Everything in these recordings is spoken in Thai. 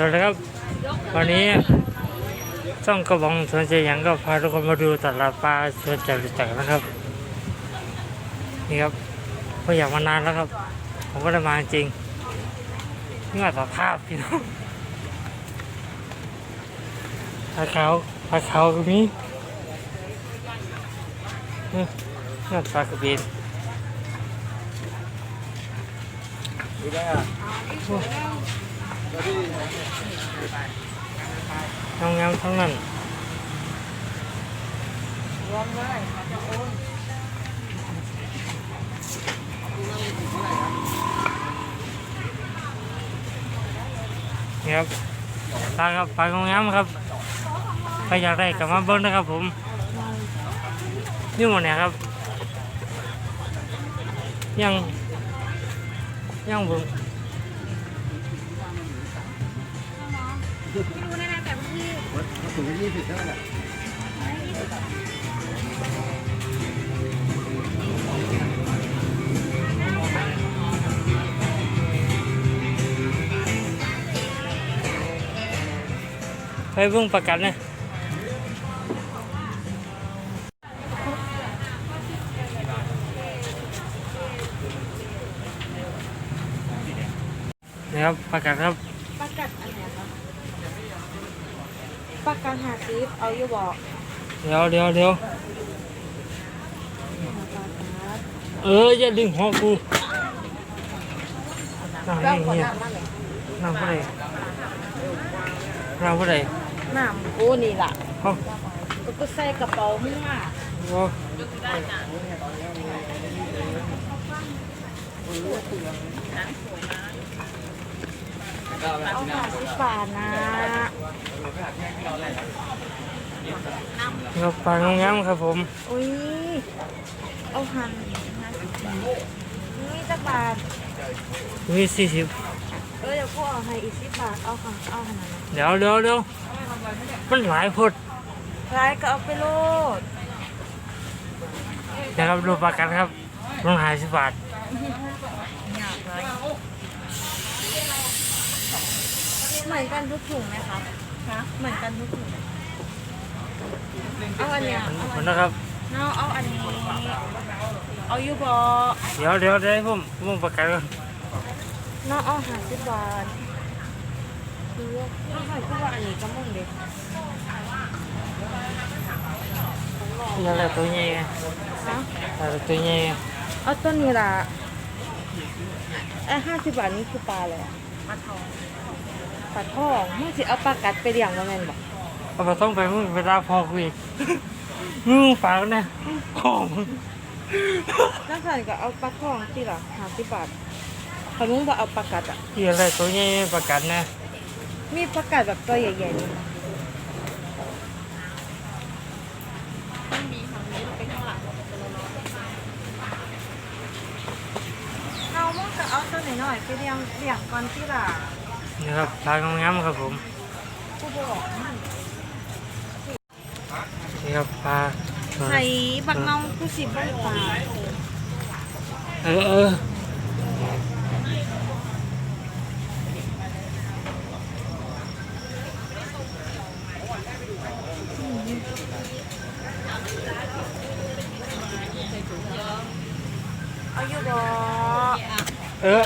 สวัสดีครับ วันนี้ช่องกระบองสวนใจยังก็พาทุกคนมาดูตลาดปลาสวนจตุจักรนะครับ นี่ครับก็อยากมานานแล้วครับ ผมก็ได้มาจริงนี่ว่าสภาพพี่น้องปลาขาวปลาขาวก็มีนี่ว่าปลากระเบนทำ งานทั้งนั้นนี่ครับปลาครับปลาของงามครับใครอยากได้กลับมาเบิ้งนะครับผมนี่หมดเนี่ยครับยังยังเบิ้ ถุงละยี่สิบเท่าไหร่ไปเบิ้งประกันนะนี่ครับประกันครับประกัดอันไหนคะ ประกันหาซีฟเอาอยู่บอกเดี๋ยวเดี๋ยวเดี๋ยวเอออย่าดึงหัวกูนั่งก็นี่ขอนี่น้ำมาเลยนั่งผู้ใดนั่งผู้ใดน้ำกูนี่ล่ะเฮ้าก็ก็ใส่กระเป๋ามึงมาโอ้ เอาหาสิบบาทนะเราปลางามๆครับผม อุ้ย เอาหันนะสิบบาทนี่จะบาทมีสี่สิบเออเดี๋ยวกูเอาให้อีกสิบบาท เอาค่ะ เอาขนาดนั้นเดี๋ยวเดี๋ยวเดี๋ยวมันหลายพดร้ายก็เอาไปโลดเดี๋ยวครับดูประกันครับลงหายสิบบาท เหมือนกันทุกถุงไหมครับคะเหมือนกันทุกถุงไหมเอาอันเนี้ยขอบเอาคุอัณนนี้นะครับน้องเอาอันนี้ เอาอยู่บอเดี๋ยวเดี๋ยวเดี๋ยวให้ผมผมประกันก่อนน้องเอาหาสิบบาทคือถ้าหายสิบบาทอันนี้ก็มึงเด็กอยากได้ตัวใหญ่ไงนะอยากได้ตัวใหญ่ไงเอาต้นนี้ละไอ้ห้าสิบบาทนี่คือปลาอะไรอะปลาทอง ปลาทองมึงสิเอาปลากัดไปเลี้ยงมาแม่นบอกเอาไปต้องไปมึงไปลาพอกูอีกมึงฝากนะของนักสันก็เอาปลาทองที่ละห้าสิบบาทถ้ามึงบ่เอาปลากัดอะที่อะไรตัวใหญ่ประกันนะมีปลากัดแบบตัวใหญ่ๆนี่เอามึงก็เอาตัวหน่อยๆไปเลี้ยงเลี้ยงก่อนที่ละ นี่ครับปลางามๆครับผมกูบอกมันนี่ครับปลาใส่บักเนากูสิบ่ปลาเออเออเอาอยู่บ่เออ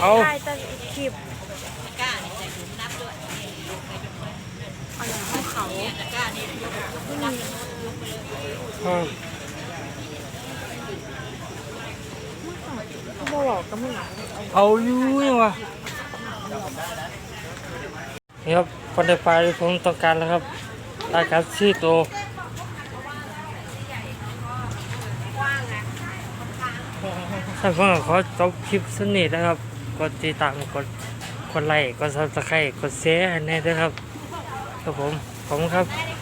เอา ได้แต่คลิปเอาอย่างให้เขาเอาบ่บอกก็ไม่หลังเอาอยู่ยังวะนี่ครับคนได้ปลาที่ผมต้องการแล้วครับปลากัดซี่โตวถ้าเพื่อนขอจบคลิปสนิทนะครับ กดติดตามกดกดไลค์กดซับสไครต์กดแชร์ให้แน่ด้วยครับครับผมขอบคุณครับ